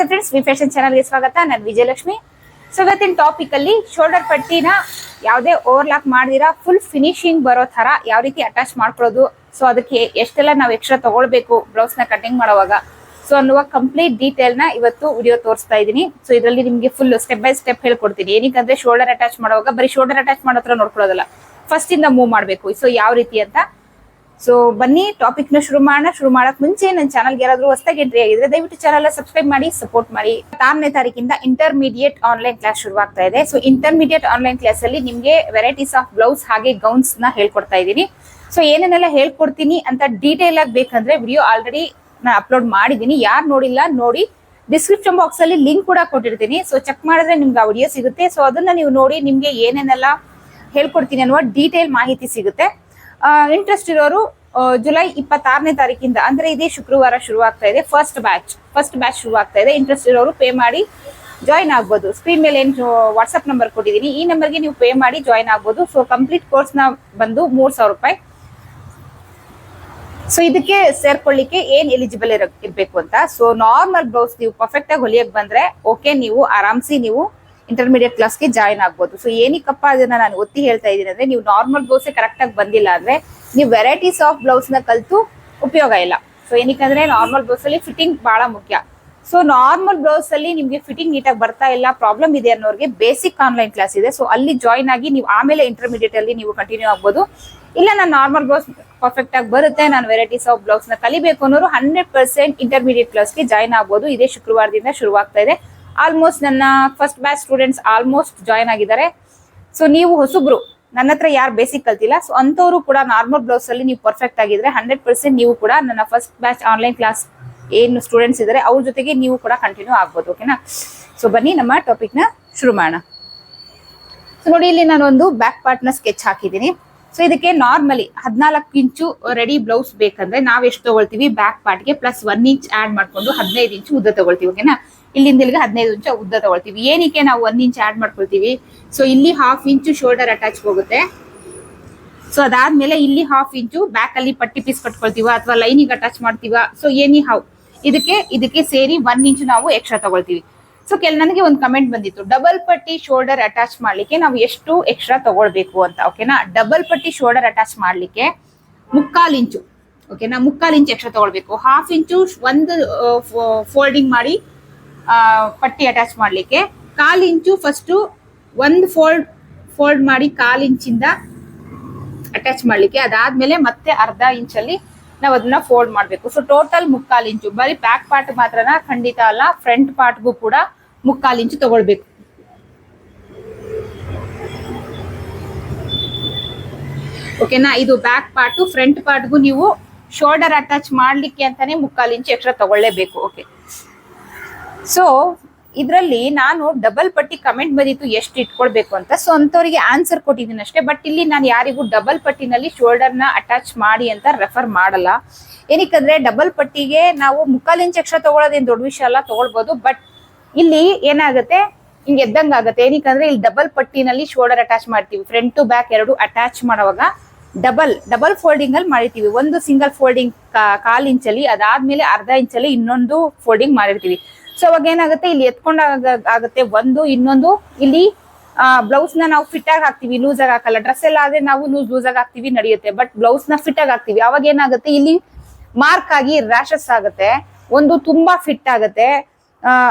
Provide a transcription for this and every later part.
Friends V fashion ಚಾನಲ್ಗೆ ಸ್ವಾಗತ. ನಾನು ವಿಜಯಲಕ್ಷ್ಮಿ. ಸೊ ಇವತ್ತಿನ ಟಾಪಿಕ್ ಅಲ್ಲಿ ಶೋಲ್ಡರ್ ಪಟ್ಟಿನ ಯಾವುದೇ ಓವರ್ಲಾಕ್ ಮಾಡಿದಿರಾ ಫುಲ್ ಫಿನಿಶಿಂಗ್ ಬರೋ ತರ ಯಾವ ರೀತಿ ಅಟ್ಯಾಚ್ ಮಾಡ್ಕೊಳ್ಳೋದು. ಸೊ ಅದಕ್ಕೆ ಎಷ್ಟೆಲ್ಲ ನಾವು ಎಕ್ಸ್ಟ್ರಾ ತಗೊಳ್ಬೇಕು ಬ್ಲೌಸ್ನ ಕಟಿಂಗ್ ಮಾಡುವಾಗ. ಸೊ ಅನ್ನುವ ಕಂಪ್ಲೀಟ್ ಡೀಟೇಲ್ನ ಇವತ್ತು ವಿಡಿಯೋ ತೋರಿಸ್ತಾ ಇದೀನಿ ಸೊ ಇದರಲ್ಲಿ ನಿಮಗೆ ಫುಲ್ ಸ್ಟೆಪ್ ಬೈ ಸ್ಟೆಪ್ ಹೇಳ್ಕೊಡ್ತೀನಿ. ಏನಕ್ಕಂದ್ರೆ ಶೋಲ್ಡರ್ ಅಟ್ಯಾಚ್ ಮಾಡುವಾಗ ಬರೀ ಶೋಲ್ಡರ್ ಅಟ್ಯಾಚ್ ಮಾಡೋ ಹತ್ರ ನೋಡ್ಕೊಳ್ಳೋದಲ್ಲ. ಫಸ್ಟ್ ಇಂದ ಮೂವ್ ಮಾಡಬೇಕು. ಸೊ ಯಾವ ರೀತಿ ಅಂತ ಸೊ ಬನ್ನಿ ಟಾಪಿಕ್ನ ಶುರು ಮಾಡೋಣ. ಶುರು ಮಾಡಕ್ ಮುಂಚೆ ನನ್ನ ಚಾನಲ್ಗೆ ಯಾರಾದ್ರೂ ಹೊಸದಾಗಿ ಎಂಟ್ರಿ ಆಗಿದ್ರೆ ದಯವಿಟ್ಟು ಚಾನಲ್ ಸಬ್ಸ್ಕ್ರೈಬ್ ಮಾಡಿ ಸಪೋರ್ಟ್ ಮಾಡಿ. ಆರನೇ ತಾರೀಕಿಂದ ಇಂಟರ್ಮೀಡಿಯೇಟ್ ಆನ್ಲೈನ್ ಕ್ಲಾಸ್ ಶುರುವಾಗ್ತಾ ಇದೆ. ಸೊ ಇಂಟರ್ಮೀಡಿಯೇಟ್ ಆನ್ಲೈನ್ ಕ್ಲಾಸ್ ಅಲ್ಲಿ ನಿಮ್ಗೆ ವೆರೈಟೀಸ್ ಆಫ್ ಬ್ಲೌಸ್ ಹಾಗೆ ಗೌನ್ಸ್ನ ಹೇಳ್ಕೊಡ್ತಾ ಇದ್ದೀನಿ. ಸೊ ಏನೇನೆಲ್ಲ ಹೇಳ್ಕೊಡ್ತೀನಿ ಅಂತ ಡೀಟೇಲ್ ಆಗಿ ಬೇಕಂದ್ರೆ ವಿಡಿಯೋ ಆಲ್ರೆಡಿ ನಾನು ಅಪ್ಲೋಡ್ ಮಾಡಿದ್ದೀನಿ. ಯಾರು ನೋಡಿಲ್ಲ, ನೋಡಿ. ಡಿಸ್ಕ್ರಿಪ್ಷನ್ ಬಾಕ್ಸ್ ಅಲ್ಲಿ ಲಿಂಕ್ ಕೂಡ ಕೊಟ್ಟಿರ್ತೀನಿ. ಸೊ ಚೆಕ್ ಮಾಡಿದ್ರೆ ನಿಮ್ಗೆ ಆ ವಿಡಿಯೋ ಸಿಗುತ್ತೆ. ಸೊ ಅದನ್ನ ನೀವು ನೋಡಿ ನಿಮ್ಗೆ ಏನೇನೆಲ್ಲ ಹೇಳ್ಕೊಡ್ತೀನಿ ಅನ್ನುವ ಡೀಟೇಲ್ ಮಾಹಿತಿ ಸಿಗುತ್ತೆ. ಇಂಟ್ರೆಸ್ಟ್ ಇರೋರು ಜುಲೈ ಇಪ್ಪತ್ತಾರನೇ ತಾರೀಕಿಂದ, ಅಂದ್ರೆ ಇದೇ ಶುಕ್ರವಾರ ಶುರು ಆಗ್ತಾ ಇದೆ ಫಸ್ಟ್ ಬ್ಯಾಚ್ ಫಸ್ಟ್ ಬ್ಯಾಚ್ ಶುರು ಆಗ್ತಾ ಇದೆ. ಇಂಟ್ರೆಸ್ಟ್ ಇರೋರು ಪೇ ಮಾಡಿ ಜಾಯಿನ್ ಆಗ್ಬೋದು. ಸ್ಕ್ರೀನ್ ಮೇಲೆ ಏನು ವಾಟ್ಸ್ಆಪ್ ನಂಬರ್ ಕೊಟ್ಟಿದ್ದೀನಿ. ಈ ನಂಬರ್ಗೆ ನೀವು ಪೇ ಮಾಡಿ ಜಾಯಿನ್ ಆಗ್ಬೋದು. ಸೊ ಕಂಪ್ಲೀಟ್ ಕೋರ್ಸ್ನ ಬಂದು ಮೂರ್ ಸಾವಿರ ರೂಪಾಯಿ. ಸೊ ಇದಕ್ಕೆ ಸೇರ್ಕೊಳ್ಳಿಕ್ಕೆ ಏನ್ ಎಲಿಜಿಬಲ್ ಇರ್ಬೇಕು ಅಂತ. ಸೊ ನಾರ್ಮಲ್ ಬ್ಲೌಸ್ ನೀವು ಪರ್ಫೆಕ್ಟ್ ಆಗಿ ಹೊಲಿಯಕ್ ಬಂದ್ರೆ ಓಕೆ ನೀವು ಆರಾಮ್ಸಿ ನೀವು ಇಂಟರ್ಮೀಡಿಯೇಟ್ ಕ್ಲಾಸ್ಗೆ ಜಾಯ್ನ್ ಆಗ್ಬೋದು. ಸೊ ಏನಕ್ಕಪ್ಪ ಅದನ್ನ ನಾನು ಒತ್ತಿ ಹೇಳ್ತಾ ಇದ್ದೀನಿ ಅಂದ್ರೆ ನೀವು ನಾರ್ಮಲ್ ಬ್ಲೌಸೇ ಕರೆಕ್ಟ್ ಆಗಿ ಬಂದಿಲ್ಲ ಅಂದ್ರೆ ನೀವು ವೆರೈಟೀಸ್ ಆಫ್ ಬ್ಲೌಸ್ನ ಕಲ್ತು ಉಪಯೋಗ ಇಲ್ಲ. ಸೊ ಏನಕ್ಕಂದ್ರೆ ನಾರ್ಮಲ್ ಬ್ಲೌಸ್ ಅಲ್ಲಿ ಫಿಟ್ಟಿಂಗ್ ಬಹಳ ಮುಖ್ಯ. ಸೊ ನಾರ್ಮಲ್ ಬ್ಲೌಸ್ ಅಲ್ಲಿ ನಿಮಗೆ ಫಿಟ್ಟಿಂಗ್ ನೀಟಾಗಿ ಬರ್ತಾ ಇಲ್ಲ ಪ್ರಾಬ್ಲಮ್ ಇದೆ ಅನ್ನೋರಿಗೆ ಬೇಸಿಕ್ ಆನ್ಲೈನ್ ಕ್ಲಾಸ್ ಇದೆ. ಸೊ ಅಲ್ಲಿ ಜಾಯಿನ್ ಆಗಿ ನೀವು ಆಮೇಲೆ ಇಂಟರ್ಮೀಡಿಯೇಟ್ ಅಲ್ಲಿ ನೀವು ಕಂಟಿನ್ಯೂ ಆಗ್ಬೋದು. ಇಲ್ಲ, ನಾನು ನಾರ್ಮಲ್ ಬ್ಲೌಸ್ ಪರ್ಫೆಕ್ಟ್ ಆಗಿ ಬರುತ್ತೆ, ನಾನು ವೆರೈಟೀಸ್ ಆಫ್ ಬ್ಲೌಸ್ನ ಕಲಿಬೇಕು ಅನ್ನೋರು ಹಂಡ್ರೆಡ್ ಪರ್ಸೆಂಟ್ ಇಂಟರ್ಮೀಡಿಯೇಟ್ ಕ್ಲಾಸ್ಗೆ ಜಾಯಿನ್ ಆಗ್ಬೋದು. ಇದೇ ಶುಕ್ರವಾರದಿಂದ ಶುರುವಾಗ್ತಾ ಇದೆ. ಆಲ್ಮೋಸ್ಟ್ ನನ್ನ first batch students almost join ಆಗಿದ್ದಾರೆ. ಸೊ ನೀವು ಹೊಸಬ್ರು, ನನ್ನ ಹತ್ರ ಯಾರು ಬೇಸಿಕ್ ಕಲ್ತಿಲ್ಲ ಸೊ ಅಂಥವ್ರು ಕೂಡ ನಾರ್ಮಲ್ ಬ್ಲೌಸ್ ಅಲ್ಲಿ ನೀವು ಪರ್ಫೆಕ್ಟ್ ಆಗಿದ್ರೆ ಹಂಡ್ರೆಡ್ ಪರ್ಸೆಂಟ್ ನೀವು ಕೂಡ ನನ್ನ ಫಸ್ಟ್ ಬ್ಯಾಚ್ ಆನ್ಲೈನ್ ಕ್ಲಾಸ್ ಏನು ಸ್ಟೂಡೆಂಟ್ಸ್ ಇದ್ದಾರೆ ಅವ್ರ ಜೊತೆಗೆ ನೀವು ಕೂಡ ಕಂಟಿನ್ಯೂ ಆಗ್ಬೋದು ಓಕೆನಾ ಸೊ ಬನ್ನಿ, ನಮ್ಮ ಟಾಪಿಕ್ನ ಶುರು ಮಾಡೋಣ. ಸೊ ನೋಡಿ, ಇಲ್ಲಿ ನಾನು ಒಂದು ಬ್ಯಾಕ್ ಪಾರ್ಟ್ನ ಸ್ಕೆಚ್ ಹಾಕಿದ್ದೀನಿ. ಸೊ ಇದಕ್ಕೆ ನಾರ್ಮಲಿ ಹದಿನಾಲ್ಕು ಇಂಚು ರೆಡಿ ಬ್ಲೌಸ್ ಬೇಕಂದ್ರೆ ನಾವ್ ಎಷ್ಟು ತಗೊಳ್ತೀವಿ? ಬ್ಯಾಕ್ ಪಾರ್ಟ್ಗೆ ಪ್ಲಸ್ ಒನ್ ಇಂಚ್ ಆಡ್ ಮಾಡ್ಕೊಂಡು ಹದಿನೈದು ಇಂಚು ಉದ್ದ ತಗೊಳ್ತೀವಿ ಓಕೆನಾ ಇಲ್ಲಿಂದ ಇಲ್ಲಿಗೆ ಹದಿನೈದು ಇಂಚು ಉದ್ದ ತಗೊಳ್ತೀವಿ. ಏನಕ್ಕೆ ನಾವು ಒಂದ್ ಇಂಚ್ ಆಡ್ ಮಾಡ್ಕೊಳ್ತೀವಿ? ಸೊ ಇಲ್ಲಿ ಹಾಫ್ ಇಂಚು ಶೋಲ್ಡರ್ ಅಟ್ಯಾಚ್ ಹೋಗುತ್ತೆ. ಸೊ ಅದಾದ್ಮೇಲೆ ಇಲ್ಲಿ ಹಾಫ್ ಇಂಚು ಬ್ಯಾಕ್ ಅಲ್ಲಿ ಪಟ್ಟಿ ಪೀಸ್ ಕಟ್ಕೊಳ್ತೀವ ಅಥವಾ ಲೈನಿಗೆ ಅಟ್ಯಾಚ್ ಮಾಡ್ತೀವ? ಸೊ ಏನಿ ಹೌ ಇದಕ್ಕೆ ಇದಕ್ಕೆ ಸೇರಿ ಒನ್ ಇಂಚು ನಾವು ಎಕ್ಸ್ಟ್ರಾ ತಗೊಳ್ತೀವಿ. ಸೊ ಕೆಲ, ನನಗೆ ಒಂದು ಕಮೆಂಟ್ ಬಂದಿತ್ತು. ಡಬಲ್ ಪಟ್ಟಿ ಶೋಲ್ಡರ್ ಅಟ್ಯಾಚ್ ಮಾಡ್ಲಿಕ್ಕೆ ನಾವು ಎಷ್ಟು ಎಕ್ಸ್ಟ್ರಾ ತಗೊಳ್ಬೇಕು ಅಂತ ಓಕೆನಾ ಡಬಲ್ ಪಟ್ಟಿ ಶೋಲ್ಡರ್ ಅಟ್ಯಾಚ್ ಮಾಡ್ಲಿಕ್ಕೆ ಮುಕ್ಕಾಲ್ ಇಂಚು ಓಕೆನಾ ಮುಕ್ಕಾಲ್ ಇಂಚು ಎಕ್ಸ್ಟ್ರಾ ತಗೊಳ್ಬೇಕು. ಹಾಫ್ ಇಂಚು ಒಂದು ಫೋಲ್ಡಿಂಗ್ ಮಾಡಿ ಪಟ್ಟಿ ಅಟ್ಯಾಚ್ ಮಾಡಲಿಕ್ಕೆ. ಕಾಲು ಇಂಚು ಫಸ್ಟು ಒಂದು ಫೋಲ್ಡ್ ಫೋಲ್ಡ್ ಮಾಡಿ ಕಾಲು ಇಂಚಿಂದ ಅಟ್ಯಾಚ್ ಮಾಡ್ಲಿಕ್ಕೆ. ಅದಾದ್ಮೇಲೆ ಮತ್ತೆ ಅರ್ಧ ಇಂಚಲ್ಲಿ ನಾವು ಅದನ್ನ ಫೋಲ್ಡ್ ಮಾಡಬೇಕು. ಸೊ ಟೋಟಲ್ ಮುಕ್ಕಾಲ್ ಇಂಚು. ಬರೀ ಬ್ಯಾಕ್ ಪಾರ್ಟ್ ಮಾತ್ರನ? ಖಂಡಿತ ಅಲ್ಲ. ಫ್ರಂಟ್ ಪಾರ್ಟ್ಗೂ ಕೂಡ ಮುಕ್ಕಾಲ್ ಇಂಚು ತಗೊಳ್ಬೇಕು. ಓಕೆನಾ ಇದು ಬ್ಯಾಕ್ ಪಾರ್ಟು ಫ್ರಂಟ್ ಪಾರ್ಟ್ಗೂ ನೀವು ಶೋಲ್ಡರ್ ಅಟ್ಯಾಚ್ ಮಾಡಲಿಕ್ಕೆ ಅಂತಾನೆ ಮುಕ್ಕಾಲು ಇಂಚು ಎಕ್ಸ್ಟ್ರಾ ತಗೊಳ್ಳೇಬೇಕು. ಓಕೆ ಸೊ ಇದರಲ್ಲಿ ನಾನು ಡಬಲ್ ಪಟ್ಟಿ ಕಮೆಂಟ್ ಬಂದಿತ್ತು ಎಷ್ಟು ಇಟ್ಕೊಳ್ಬೇಕು ಅಂತ. ಸೊ ಅಂಥವ್ರಿಗೆ ಆನ್ಸರ್ ಕೊಟ್ಟಿದ್ದೀನಿ ಅಷ್ಟೇ. ಬಟ್ ಇಲ್ಲಿ ನಾನು ಯಾರಿಗೂ ಡಬಲ್ ಪಟ್ಟಿನಲ್ಲಿ ಶೋಲ್ಡರ್ನ ಅಟ್ಯಾಚ್ ಮಾಡಿ ಅಂತ ರೆಫರ್ ಮಾಡಲ್ಲ. ಏನಕ್ಕಂದ್ರೆ ಡಬಲ್ ಪಟ್ಟಿಗೆ ನಾವು ಮುಕ್ಕಾಲ್ ಇಂಚ್ ಎಕ್ಸ್ಟ್ರಾ ತಗೊಳ್ಳೋದೇನು ದೊಡ್ಡ ವಿಷಯ ಅಲ್ಲ, ತಗೊಳ್ಬೋದು. ಬಟ್ ಇಲ್ಲಿ ಏನಾಗುತ್ತೆ? ಹಿಂಗೆ ಎದ್ದಂಗಾಗುತ್ತೆ ಏನಕ್ಕಂದ್ರೆ ಇಲ್ಲಿ ಡಬಲ್ ಪಟ್ಟಿನಲ್ಲಿ ಶೋಲ್ಡರ್ ಅಟ್ಯಾಚ್ ಮಾಡ್ತೀವಿ. ಫ್ರಂಟ್ ಟು ಬ್ಯಾಕ್ ಎರಡು ಅಟ್ಯಾಚ್ ಮಾಡುವಾಗ ಡಬಲ್ ಡಬಲ್ ಫೋಲ್ಡಿಂಗ್ ಅಲ್ಲಿ ಮಾಡಿರ್ತೀವಿ. ಒಂದು ಸಿಂಗಲ್ ಫೋಲ್ಡಿಂಗ್ ಕಾಲ್ ಇಂಚಲ್ಲಿ ಅದಾದ್ಮೇಲೆ ಅರ್ಧ ಇಂಚಲ್ಲಿ ಇನ್ನೊಂದು ಫೋಲ್ಡಿಂಗ್ ಮಾಡಿರ್ತೀವಿ. ಸೊ ಅವಾಗ ಏನಾಗುತ್ತೆ? ಇಲ್ಲಿ ಎತ್ಕೊಂಡ ಆಗುತ್ತೆ ಒಂದು ಇನ್ನೊಂದು. ಇಲ್ಲಿ ಬ್ಲೌಸ್ನ ನಾವು ಫಿಟ್ ಆಗಿ ಹಾಕ್ತಿವಿ. ಲೂಸ್ ಆಗಿ ಹಾಕಲ್ಲ. ಡ್ರೆಸ್ ಎಲ್ಲ ಆದ್ರೆ ನಾವು ಲೂಸ್ ಲೂಸ್ ಆಗಿ ಹಾಕ್ತಿವಿ ನಡೆಯುತ್ತೆ. ಬಟ್ ಬ್ಲೌಸ್ನ ಫಿಟ್ ಆಗಿ ಹಾಕ್ತಿವಿ. ಅವಾಗ ಏನಾಗುತ್ತೆ? ಇಲ್ಲಿ ಮಾರ್ಕ್ ಆಗಿ ರ್ಯಾಶಸ್ ಆಗುತ್ತೆ. ಒಂದು ತುಂಬಾ ಫಿಟ್ ಆಗುತ್ತೆ.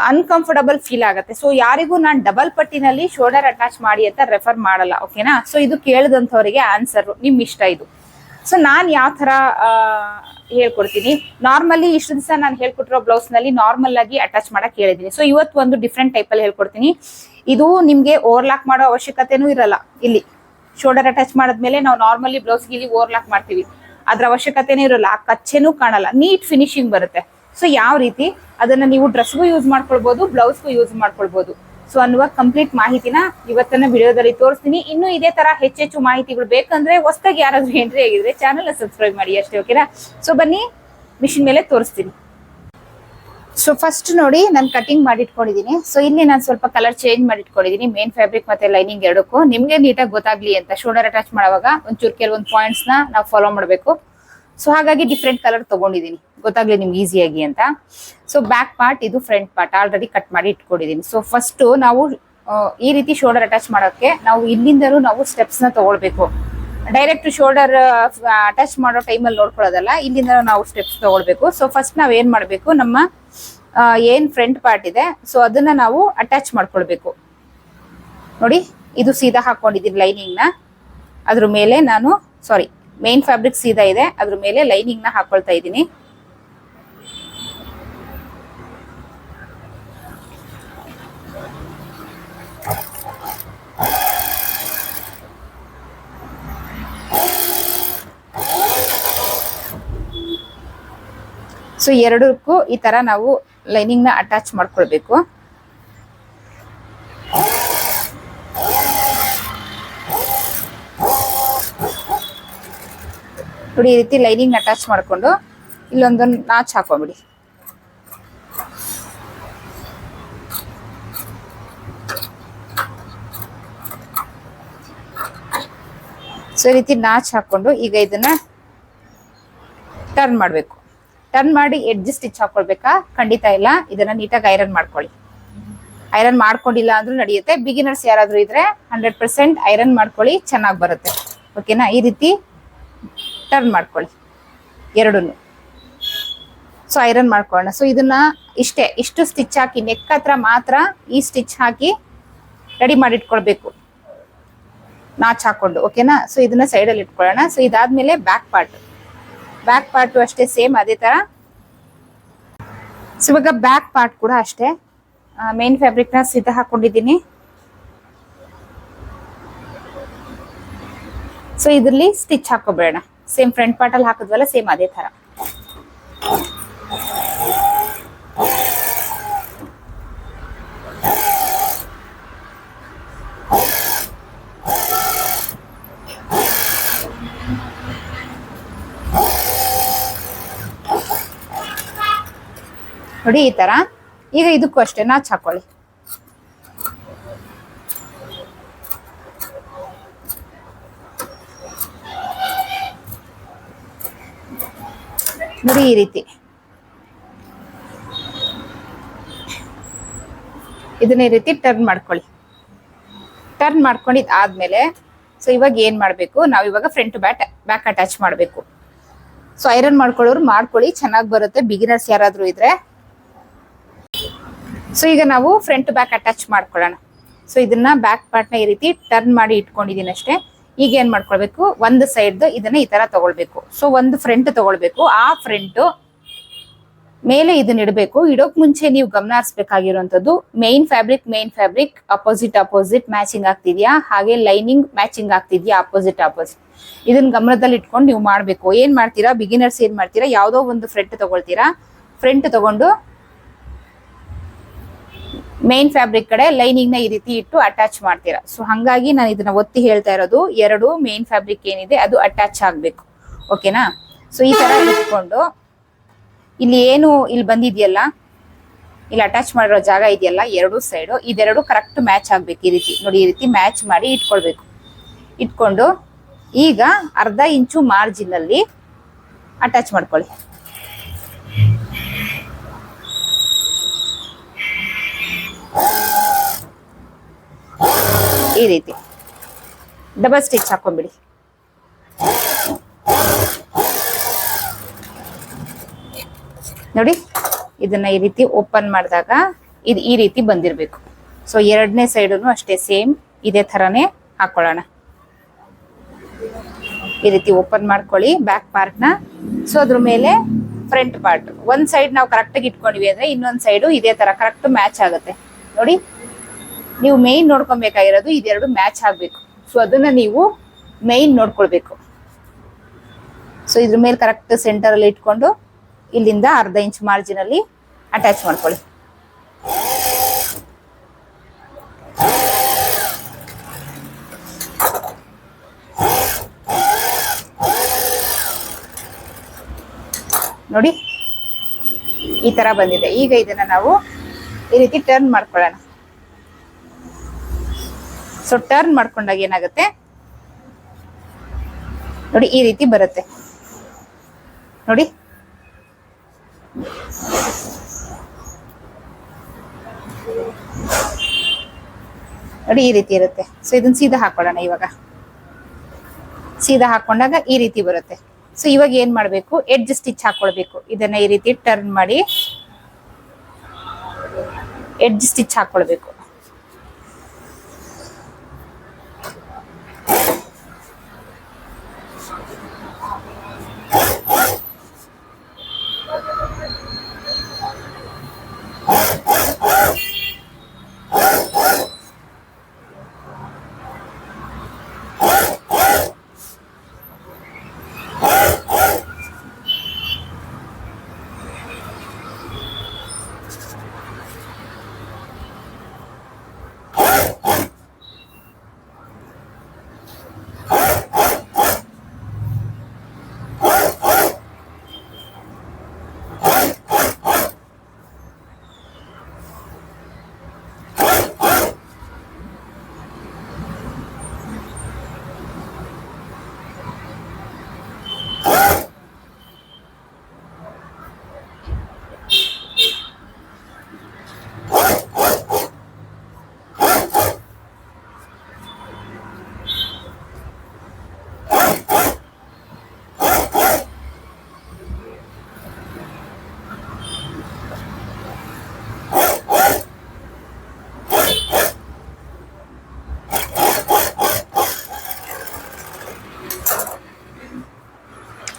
ಅನ್ಕಂಫರ್ಟಬಲ್ ಫೀಲ್ ಆಗುತ್ತೆ. ಸೊ ಯಾರಿಗೂ ನಾನು ಡಬಲ್ ಪಟ್ಟಿನಲ್ಲಿ ಶೋಲ್ಡರ್ ಅಟ್ಯಾಚ್ ಮಾಡಿ ಅಂತ ರೆಫರ್ ಮಾಡಲ್ಲ. ಓಕೆನಾ ಸೊ ಇದು ಕೇಳಿದಂಥವರಿಗೆ ಆನ್ಸರ್ ನಿಮ್ ಇಷ್ಟ ಇದು. ಸೊ ನಾನ್ ಯಾವ ತರ ಆ, ಹೇಳ್ಕೊಡ್ತೀನಿ. ನಾರ್ಮಲಿ ಇಷ್ಟು ದಿವಸ ನಾನು ಹೇಳ್ಕೊಟ್ಟಿರೋ ಬ್ಲೌಸ್ನಲ್ಲಿ ನಾರ್ಮಲ್ ಆಗಿ ಅಟ್ಯಾಚ್ ಮಾಡಕ್ ಹೇಳಿದೀನಿ. ಸೊ ಇವತ್ತು ಒಂದು ಡಿಫ್ರೆಂಟ್ ಟೈಪ್ ಅಲ್ಲಿ ಹೇಳ್ಕೊಡ್ತೀನಿ. ಇದು ನಿಮ್ಗೆ ಓವರ್ಲಾಕ್ ಮಾಡೋ ಅವಶ್ಯಕತೆನೂ ಇರಲ್ಲ. ಇಲ್ಲಿ ಶೋಲ್ಡರ್ ಅಟ್ಯಾಚ್ ಮಾಡಿದ್ಮೇಲೆ ನಾವು ನಾರ್ಮಲಿ ಬ್ಲೌಸ್ ಇಲ್ಲಿ ಓವರ್ಲಾಕ್ ಮಾಡ್ತೀವಿ. ಅದ್ರ ಅವಶ್ಯಕತೆನೇ ಇರಲ್ಲ. ಆ ಕಚ್ಚೆನೂ ಕಾಣಲ್ಲ. ನೀಟ್ ಫಿನಿಶಿಂಗ್ ಬರುತ್ತೆ. ಸೊ ಯಾವ ರೀತಿ? ಅದನ್ನ ನೀವು ಡ್ರೆಸ್ಗೂ ಯೂಸ್ ಮಾಡ್ಕೊಳ್ಬಹುದು ಬ್ಲೌಸ್ಗೂ ಯೂಸ್ ಮಾಡ್ಕೊಳ್ಬಹುದು ಸೊ ಅನ್ನುವ ಕಂಪ್ಲೀಟ್ ಮಾಹಿತಿನ ಇವತ್ತನ್ನ ವಿಡಿಯೋದಲ್ಲಿ ತೋರಿಸ್ತೀನಿ. ಇನ್ನು ಇದೇ ತರ ಹೆಚ್ಚೆಚ್ಚು ಮಾಹಿತಿಗಳು ಬೇಕಂದ್ರೆ ಹೊಸದಾಗಿ ಯಾರಾದ್ರೂ ಎಂಟ್ರಿ ಆಗಿದ್ರೆ ಚಾನಲ್ ಸಬ್ಸ್ಕ್ರೈಬ್ ಮಾಡಿ ಅಷ್ಟೇ ಓಕೆನಾ ಸೊ ಬನ್ನಿ ಮಿಷಿನ್ ಮೇಲೆ ತೋರಿಸ್ತೀನಿ. ಸೊ ಫಸ್ಟ್ ನೋಡಿ, ನಾನು ಕಟಿಂಗ್ ಮಾಡಿ ಇಟ್ಕೊಂಡಿದ್ದೀನಿ ಸೊ ಇಲ್ಲಿ ನಾನು ಸ್ವಲ್ಪ ಕಲರ್ ಚೇಂಜ್ ಮಾಡಿ ಇಟ್ಕೊಂಡಿದ್ದೀನಿ ಮೇನ್ ಫ್ಯಾಬ್ರಿಕ್ ಮತ್ತೆ ಲೈನಿಂಗ್ ಎರಡಕ್ಕೂ. ನಿಮ್ಗೆ ನೀಟಾಗಿ ಗೊತ್ತಾಗ್ಲಿ ಅಂತ ಶೋಲ್ಡರ್ ಅಟ್ಯಾಚ್ ಮಾಡುವಾಗ ಒಂಚೂರು ಕೆಲವೊಂದು ಪಾಯಿಂಟ್ಸ್ನ ನಾವು ಫಾಲೋ ಮಾಡಬೇಕು. ಸೊ ಹಾಗಾಗಿ ಡಿಫ್ರೆಂಟ್ ಕಲರ್ ತಗೊಂಡಿದ್ದೀನಿ ಗೊತ್ತಾಗ್ಲಿ ನಿಮ್ಗೆ ಈಸಿಯಾಗಿ ಅಂತ. ಸೊ ಬ್ಯಾಕ್ ಪಾರ್ಟ್ ಇದು ಫ್ರಂಟ್ ಪಾರ್ಟ್ ಆಲ್ರೆಡಿ ಕಟ್ ಮಾಡಿ ಇಟ್ಕೊಂಡಿದ್ದೀನಿ ಸೊ ಫಸ್ಟ್ ನಾವು ಈ ರೀತಿ ಶೋಲ್ಡರ್ ಅಟ್ಯಾಚ್ ಮಾಡೋಕ್ಕೆ ನಾವು ಇಲ್ಲಿಂದಲೂ ನಾವು ಸ್ಟೆಪ್ಸ್ನ ತಗೊಳ್ಬೇಕು. ಡೈರೆಕ್ಟ್ ಶೋಲ್ಡರ್ ಅಟ್ಯಾಚ್ ಮಾಡೋ ಟೈಮಲ್ಲಿ ನೋಡ್ಕೊಳ್ಳೋದಲ್ಲ ಇಲ್ಲಿಂದ ನಾವು ಸ್ಟೆಪ್ಸ್ ತಗೊಳ್ಬೇಕು. ಸೊ ಫಸ್ಟ್ ನಾವು ಏನು ಮಾಡಬೇಕು? ನಮ್ಮ ಏನು ಫ್ರಂಟ್ ಪಾರ್ಟ್ ಇದೆ ಸೊ ಅದನ್ನ ನಾವು ಅಟ್ಯಾಚ್ ಮಾಡ್ಕೊಳ್ಬೇಕು. ನೋಡಿ, ಇದು ಸೀದಾ ಹಾಕೊಂಡಿದ್ದೀನಿ ಲೈನಿಂಗ್ನ. ಅದ್ರ ಮೇಲೆ ನಾನು ಸಾರಿ ಮೇನ್ ಫ್ಯಾಬ್ರಿಕ್ ಸೀದಾ ಇದೆ. ಅದ್ರ ಮೇಲೆ ಲೈನಿಂಗ್ನ ಹಾಕೊಳ್ತಾ ಇದ್ದೀನಿ. ಸೊ ಎರಡಕ್ಕೂ ಈ ತರ ನಾವು ಲೈನಿಂಗ್ನ ಅಟ್ಯಾಚ್ ಮಾಡ್ಕೊಳ್ಬೇಕು. ನೋಡಿ, ಈ ರೀತಿ ಲೈನಿಂಗ್ ಅಟ್ಯಾಚ್ ಮಾಡಿಕೊಂಡು ಇಲ್ಲೊಂದು ನಾಚ್ ಹಾಕೊಂಬಿಡಿ. ಸೊ ಈ ರೀತಿ ನಾಚ್ ಹಾಕೊಂಡು ಈಗ ಇದನ್ನ ಟರ್ನ್ ಮಾಡಬೇಕು. ಟರ್ನ್ ಮಾಡಿ ಎಡ್ಜ್ ಸ್ಟಿಚ್ ಹಾಕೊಳ್ಬೇಕಾ? ಖಂಡಿತ ಇಲ್ಲ. ಇದನ್ನ ನೀಟಾಗಿ ಐರನ್ ಮಾಡ್ಕೊಳ್ಳಿ. ಐರನ್ ಮಾಡ್ಕೊಂಡಿಲ್ಲ ಅಂದ್ರೂ ನಡೆಯುತ್ತೆ. ಬಿಗಿನರ್ಸ್ ಯಾರಾದ್ರೂ ಇದ್ರೆ ಹಂಡ್ರೆಡ್ ಪರ್ಸೆಂಟ್ ಐರನ್ ಮಾಡ್ಕೊಳ್ಳಿ. ಚೆನ್ನಾಗಿ ಬರುತ್ತೆ. ಓಕೆನಾ ಈ ರೀತಿ ಟರ್ನ್ ಮಾಡ್ಕೊಳ್ಳಿ. ಎರಡನ್ನು. ಸೊ ಐರನ್ ಮಾಡ್ಕೊಳ್ಳೋಣ. ಸೊ ಇದನ್ನ ಇಷ್ಟೇ, ಇಷ್ಟು ಸ್ಟಿಚ್ ಹಾಕಿ ನೆಕ್ ಹತ್ರ ಮಾತ್ರ ಈ ಸ್ಟಿಚ್ ಹಾಕಿ ರೆಡಿ ಮಾಡಿ ಇಟ್ಕೊಳ್ಬೇಕು ನಾಚ್ ಹಾಕೊಂಡು ಓಕೆನಾ ಸೊ ಇದನ್ನ ಸೈಡಲ್ಲಿ ಇಟ್ಕೊಳ್ಳೋಣ. ಸೊ ಇದಾದ್ಮೇಲೆ ಬ್ಯಾಕ್ ಪಾರ್ಟ್ ಬ್ಯಾಕ್ ಪಾರ್ಟ್ ಅಷ್ಟೇ ಸೇಮ್ ಅದೇ ತರ. ಸೊ ಇವಾಗ ಬ್ಯಾಕ್ ಪಾರ್ಟ್ ಕೂಡ ಅಷ್ಟೇ. ಮೇನ್ ಫ್ಯಾಬ್ರಿಕ್ನ ಸೀದಾ ಹಾಕೊಂಡಿದ್ದೀನಿ. ಸೊ ಇದರಲ್ಲಿ ಸ್ಟಿಚ್ ಹಾಕೋಬೇಡ ಸೇಮ್ ಫ್ರಂಟ್ ಪಾರ್ಟ್ ಅಲ್ಲಿ ಹಾಕಿದ್ವಲ್ಲ ಸೇಮ್ ಅದೇ ತರ ನೋಡಿ ಈ ತರ ಈಗ ಇದಕ್ಕೂ ಅಷ್ಟೇ, ನಾಚ್ ಹಾಕೊಳ್ಳಿ. ನೋಡಿ ಈ ರೀತಿ. ಇದನ್ನ ಈ ರೀತಿ ಟರ್ನ್ ಮಾಡ್ಕೊಳ್ಳಿ. ಟರ್ನ್ ಮಾಡ್ಕೊಂಡಿದ್ ಆದ್ಮೇಲೆ ಸೊ ಇವಾಗ ಏನ್ ಮಾಡ್ಬೇಕು? ನಾವ್ ಇವಾಗ ಫ್ರಂಟ್ ಬ್ಯಾಟ್ ಬ್ಯಾಕ್ ಅಟ್ಯಾಚ್ ಮಾಡ್ಬೇಕು. ಸೊ ಐರನ್ ಮಾಡ್ಕೊಳ್ಳೋರು ಮಾಡ್ಕೊಳ್ಳಿ, ಚೆನ್ನಾಗಿ ಬರುತ್ತೆ. ಬಿಗಿನರ್ಸ್ ಯಾರಾದ್ರೂ ಇದ್ರೆ. ಸೊ ಈಗ ನಾವು ಫ್ರಂಟ್ ಬ್ಯಾಕ್ ಅಟ್ಯಾಚ್ ಮಾಡ್ಕೊಳ್ಳೋಣ. ಸೊ ಇದನ್ನ ಬ್ಯಾಕ್ ಪಾರ್ಟ್ನ ಈ ರೀತಿ ಟರ್ನ್ ಮಾಡಿ ಇಟ್ಕೊಂಡಿದೀನಿ ಅಷ್ಟೇ ಈಗ ಏನ್ ಮಾಡ್ಕೊಳ್ಬೇಕು? ಒಂದು ಸೈಡ್ ಇದನ್ನ ಈ ತರ ತಗೊಳ್ಬೇಕು. ಸೊ ಒಂದು ಫ್ರಂಟ್ ತಗೊಳ್ಬೇಕು. ಆ ಫ್ರಂಟ್ ಮೇಲೆ ಇದನ್ನ ಇಡಬೇಕು. ಇಡೋಕ್ ಮುಂಚೆ ನೀವು ಗಮನ ಹರಿಸಬೇಕಾಗಿರುವಂತದ್ದು main fabric main fabric opposite opposite matching ಆಗ್ತಿದ್ಯಾ? ಹಾಗೆ ಲೈನಿಂಗ್ ಮ್ಯಾಚಿಂಗ್ ಆಗ್ತಿದ್ಯಾ? ಅಪೋಸಿಟ್ ಅಪೋಸಿಟ್ ಇದನ್ನ ಗಮನದಲ್ಲಿ ಇಟ್ಕೊಂಡು ನೀವು ಮಾಡ್ಬೇಕು. ಏನ್ ಮಾಡ್ತೀರಾ? ಬಿಗಿನರ್ಸ್ ಏನ್ ಮಾಡ್ತೀರಾ? ಯಾವ್ದೋ ಒಂದು ಫ್ರಂಟ್ ತಗೊಳ್ತೀರಾ? ಫ್ರಂಟ್ ತಗೊಂಡು ಮೇನ್ ಫ್ಯಾಬ್ರಿಕ್ ಕಡೆ ಲೈನಿಂಗ್ನ ಈ ರೀತಿ ಇಟ್ಟು ಅಟ್ಯಾಚ್ ಮಾಡ್ತೀರಾ. ಸೊ ಹಂಗಾಗಿ ನಾನು ಇದನ್ನ ಒತ್ತಿ ಹೇಳ್ತಾ ಇರೋದು, ಎರಡು ಮೇನ್ ಫ್ಯಾಬ್ರಿಕ್ ಏನಿದೆ ಅದು ಅಟ್ಯಾಚ್ ಆಗ್ಬೇಕು. ಓಕೆನಾ ಸೊ ಈ ತರ ಇಟ್ಕೊಂಡು, ಇಲ್ಲಿ ಏನು ಇಲ್ಲಿ ಬಂದಿದೆಯಲ್ಲ, ಇಲ್ಲಿ ಅಟ್ಯಾಚ್ ಮಾಡಿರೋ ಜಾಗ ಇದೆಯಲ್ಲ, ಎರಡು ಸೈಡು ಇದೆರಡು ಕರೆಕ್ಟ್ ಮ್ಯಾಚ್ ಆಗ್ಬೇಕು ಈ ರೀತಿ. ನೋಡಿ, ಈ ರೀತಿ ಮ್ಯಾಚ್ ಮಾಡಿ ಇಟ್ಕೊಳ್ಬೇಕು. ಇಟ್ಕೊಂಡು, ಈಗ ಅರ್ಧ ಇಂಚು ಮಾರ್ಜಿನ್ ಅಲ್ಲಿ ಅಟ್ಯಾಚ್ ಮಾಡ್ಕೊಳ್ಳಿ. ಈ ರೀತಿ. ಡಬಲ್ ಸ್ಟಿಚ್ ಹಾಕೊಂಡ್ಬಿಡಿ. ನೋಡಿ, ಇದನ್ನ ಈ ರೀತಿ ಓಪನ್ ಮಾಡಿದಾಗ ಇದು ಈ ರೀತಿ ಬಂದಿರಬೇಕು. ಸೊ ಎರಡನೇ ಸೈಡನ್ನು ಅಷ್ಟೇ ಸೇಮ್ ಇದೇ ಥರನೇ ಹಾಕೊಳ್ಳೋಣ. ಈ ರೀತಿ ಓಪನ್ ಮಾಡ್ಕೊಳ್ಳಿ ಬ್ಯಾಕ್ ಪಾರ್ಟ್ನ ಸೊ ಅದ್ರ ಮೇಲೆ ಫ್ರಂಟ್ ಪಾರ್ಟ್ ಒಂದ್ ಸೈಡ್ ನಾವು ಕರೆಕ್ಟಾಗಿ ಇಟ್ಕೊಂಡಿವಿ ಅಂದ್ರೆ ಇನ್ನೊಂದು ಸೈಡು ಇದೇ ತರ ಕರೆಕ್ಟ್ ಮ್ಯಾಚ್ ಆಗುತ್ತೆ. ನೋಡಿ, ನೀವು ಮೇಯ್ನ್ ನೋಡ್ಕೊಬೇಕಾಗಿರೋದು ಇದೆರಡು ಮ್ಯಾಚ್ ಆಗ್ಬೇಕು. ಸೊ ಅದನ್ನ ನೀವು ಮೇಯ್ನ್ ನೋಡ್ಕೊಳ್ಬೇಕು. ಸೊ ಇದ್ರ ಮೇಲೆ ಕರೆಕ್ಟ್ ಸೆಂಟರ್ ಅಲ್ಲಿ ಇಟ್ಕೊಂಡು ಇಲ್ಲಿಂದ ಅರ್ಧ ಇಂಚ್ ಮಾರ್ಜಿನ್ ಅಲ್ಲಿ ಅಟ್ಯಾಚ್ ಮಾಡ್ಕೊಳ್ಳಿ. ನೋಡಿ, ಈ ತರ ಬಂದಿದೆ. ಈಗ ಇದನ್ನ ನಾವು ಈ ರೀತಿ ಟರ್ನ್ ಮಾಡ್ಕೊಳ್ಳೋಣ. ಸೊ ಟರ್ನ್ ಮಾಡ್ಕೊಂಡಾಗ ಏನಾಗುತ್ತೆ? ನೋಡಿ, ಈ ರೀತಿ ಬರುತ್ತೆ. ನೋಡಿ. ನೋಡಿ, ಈ ರೀತಿ ಇರುತ್ತೆ. ಸೊ ಇದನ್ನ ಸೀದಾ ಹಾಕೊಳ್ಳೋಣ ಇವಾಗ. ಸೀದಾ ಹಾಕೊಂಡಾಗ ಈ ರೀತಿ ಬರುತ್ತೆ. ಸೊ ಇವಾಗ ಏನ್ ಮಾಡ್ಬೇಕು? ಎಡ್ಜ್ ಸ್ಟಿಚ್ ಹಾಕೊಳ್ಬೇಕು. ಇದನ್ನ ಈ ರೀತಿ ಟರ್ನ್ ಮಾಡಿ ಎಡ್ಜ್ ಸ್ಟಿಚ್ ಹಾಕೊಳ್ಬೇಕು.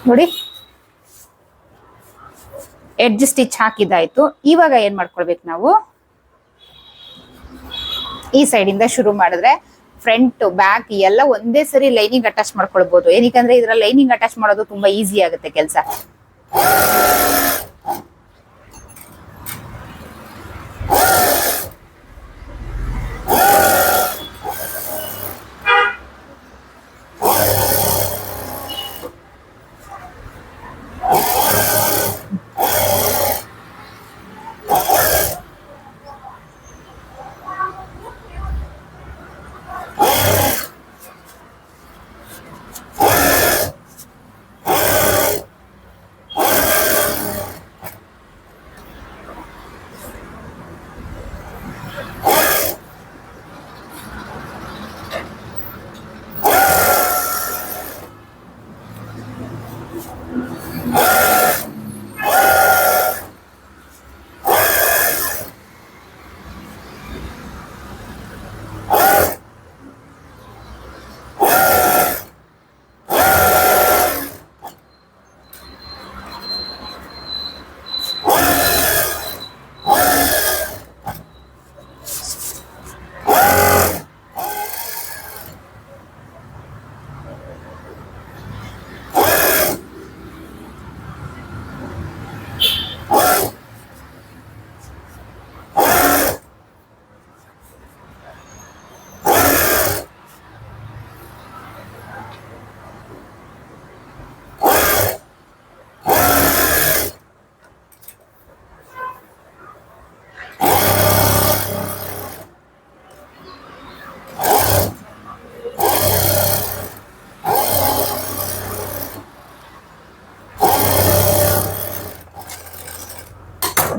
ನೋಡಿ. ಎಡ್ಜ್ ಸ್ಟಿಚ್ ಹಾಕಿದಾಯ್ತು ಇವಾಗ ಏನ್ ಮಾಡ್ಕೊಳ್ಬೇಕು ನಾವು? ಈ ಸೈಡ್ ಇಂದ ಶುರು ಮಾಡಿದ್ರೆ ಫ್ರಂಟ್ ಬ್ಯಾಕ್ ಎಲ್ಲ ಒಂದೇ ಸರಿ ಲೈನಿಂಗ್ ಅಟ್ಯಾಚ್ ಮಾಡ್ಕೊಳ್ಬಹುದು ಏನಕ್ಕಂದ್ರೆ ಇದ್ರ ಲೈನಿಂಗ್ ಅಟ್ಯಾಚ್ ಮಾಡೋದು ತುಂಬಾ ಈಸಿ ಆಗುತ್ತೆ ಕೆಲಸ.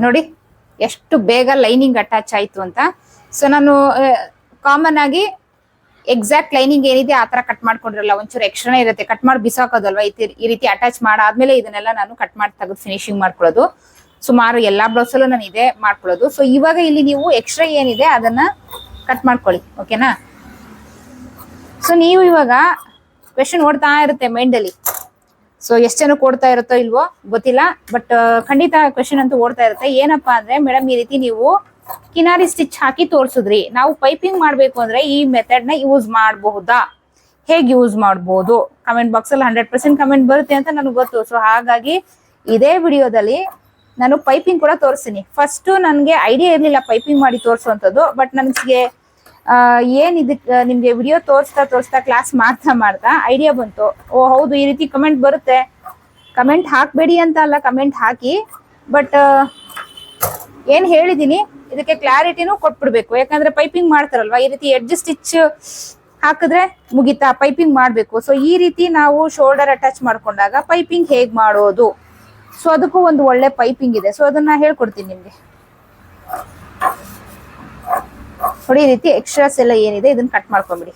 ನೋಡಿ, ಎಷ್ಟು ಬೇಗ ಲೈನಿಂಗ್ ಅಟ್ಯಾಚ್ ಆಯ್ತು ಅಂತ. ಸೊ ನಾನು ಕಾಮನ್ ಆಗಿ ಎಕ್ಸಾಕ್ಟ್ ಲೈನಿಂಗ್ ಏನಿದೆ ಆ ತರ ಕಟ್ ಮಾಡ್ಕೊಂಡಿರಲ್ಲ. ಒಂಚೂರು ಎಕ್ಸ್ಟ್ರಾನೇ ಇರುತ್ತೆ. ಕಟ್ ಮಾಡಿ ಬಿಸಾಕೋದಲ್ವಾ? ಈ ರೀತಿ ಅಟ್ಯಾಚ್ ಮಾಡಾದ್ಮೇಲೆ ಇದನ್ನೆಲ್ಲ ನಾನು ಕಟ್ ಮಾಡಿ ತೆಗೆದು ಫಿನಿಶಿಂಗ್ ಮಾಡ್ಕೊಳ್ಳೋದು. ಸುಮಾರು ಎಲ್ಲಾ ಬ್ಲೌಸ್ ಅಲ್ಲೂ ನಾನು ಇದೇ ಮಾಡ್ಕೊಳ್ಳೋದು. ಸೊ ಇವಾಗ ಇಲ್ಲಿ ನೀವು ಎಕ್ಸ್ಟ್ರಾ ಏನಿದೆ ಅದನ್ನ ಕಟ್ ಮಾಡ್ಕೊಳ್ಳಿ. ಓಕೆನಾ ಸೊ ನೀವು ಇವಾಗ ಕ್ವೆಶನ್ ಓಡ್ತಾ ಇರುತ್ತೆ ಮೈಂಡಲ್ಲಿ ಸೊ ಎಷ್ಟು ಜನ ಕೊಡ್ತಾ ಇರುತ್ತೋ ಇಲ್ವೋ ಗೊತ್ತಿಲ್ಲ ಬಟ್ ಖಂಡಿತ ಕ್ವಶನ್ ಅಂತೂ ಓಡ್ತಾ ಇರುತ್ತೆ. ಏನಪ್ಪಾ ಅಂದ್ರೆ ಮೇಡಮ್ ಈ ರೀತಿ ನೀವು ಕಿನಾರಿ ಸ್ಟಿಚ್ ಹಾಕಿ ತೋರಿಸಿದ್ರಿ. ನಾವು ಪೈಪಿಂಗ್ ಮಾಡ್ಬೇಕು ಅಂದ್ರೆ ಈ ಮೆಥಡ್ನ ಯೂಸ್ ಮಾಡಬಹುದಾ? ಹೇಗೆ ಯೂಸ್ ಮಾಡಬಹುದು ಕಮೆಂಟ್ ಬಾಕ್ಸ್ ಅಲ್ಲಿ ಹಂಡ್ರೆಡ್ ಪರ್ಸೆಂಟ್ ಕಮೆಂಟ್ ಬರುತ್ತೆ ಅಂತ ನನಗೆ ಗೊತ್ತು. ಸೊ ಹಾಗಾಗಿ ಇದೇ ವಿಡಿಯೋದಲ್ಲಿ ನಾನು ಪೈಪಿಂಗ್ ಕೂಡ ತೋರಿಸ್ತೀನಿ. ಫಸ್ಟ್ ನನಗೆ ಐಡಿಯಾ ಇರಲಿಲ್ಲ ಪೈಪಿಂಗ್ ಮಾಡಿ ತೋರಿಸುವಂಥದ್ದು ಬಟ್ ನನಗೆ ಏನ್ ಇದಕ್ ನಿಮ್ಗೆ ವಿಡಿಯೋ ತೋರಿಸ್ತಾ ತೋರಿಸ್ತಾ ಕ್ಲಾಸ್ ಮಾಡ್ತಾ ಮಾಡ್ತಾ ಐಡಿಯಾ ಬಂತು. ಓ, ಹೌದು, ಈ ರೀತಿ ಕಮೆಂಟ್ ಬರುತ್ತೆ. ಕಮೆಂಟ್ ಹಾಕ್ಬೇಡಿ ಅಂತ ಅಲ್ಲ ಕಮೆಂಟ್ ಹಾಕಿ. ಬಟ್ ಏನ್ ಹೇಳಿದೀನಿ, ಇದಕ್ಕೆ ಕ್ಲಾರಿಟಿನೂ ಕೊಟ್ಬಿಡ್ಬೇಕು. ಯಾಕಂದ್ರೆ ಪೈಪಿಂಗ್ ಮಾಡ್ತಾರಲ್ವಾ, ಈ ರೀತಿ ಎಡ್ಜ್ ಸ್ಟಿಚ್ ಹಾಕಿದ್ರೆ ಮುಗಿತಾ? ಪೈಪಿಂಗ್ ಮಾಡ್ಬೇಕು. ಸೊ ಈ ರೀತಿ ನಾವು ಶೋಲ್ಡರ್ ಅಟ್ಯಾಚ್ ಮಾಡ್ಕೊಂಡಾಗ ಪೈಪಿಂಗ್ ಹೇಗ್ ಮಾಡೋದು? ಸೊ ಅದಕ್ಕೂ ಒಂದು ಒಳ್ಳೆ ಪೈಪಿಂಗ್ ಇದೆ. ಸೊ ಅದನ್ನ ಹೇಳ್ಕೊಡ್ತೀನಿ ನಿಮ್ಗೆ. ನೋಡಿ ಈ ರೀತಿ ಎಕ್ಸ್ಟ್ರಾಸ್ ಎಲ್ಲ ಏನಿದೆ ಇದನ್ನ ಕಟ್ ಮಾಡ್ಕೊಂಬಿಡಿ.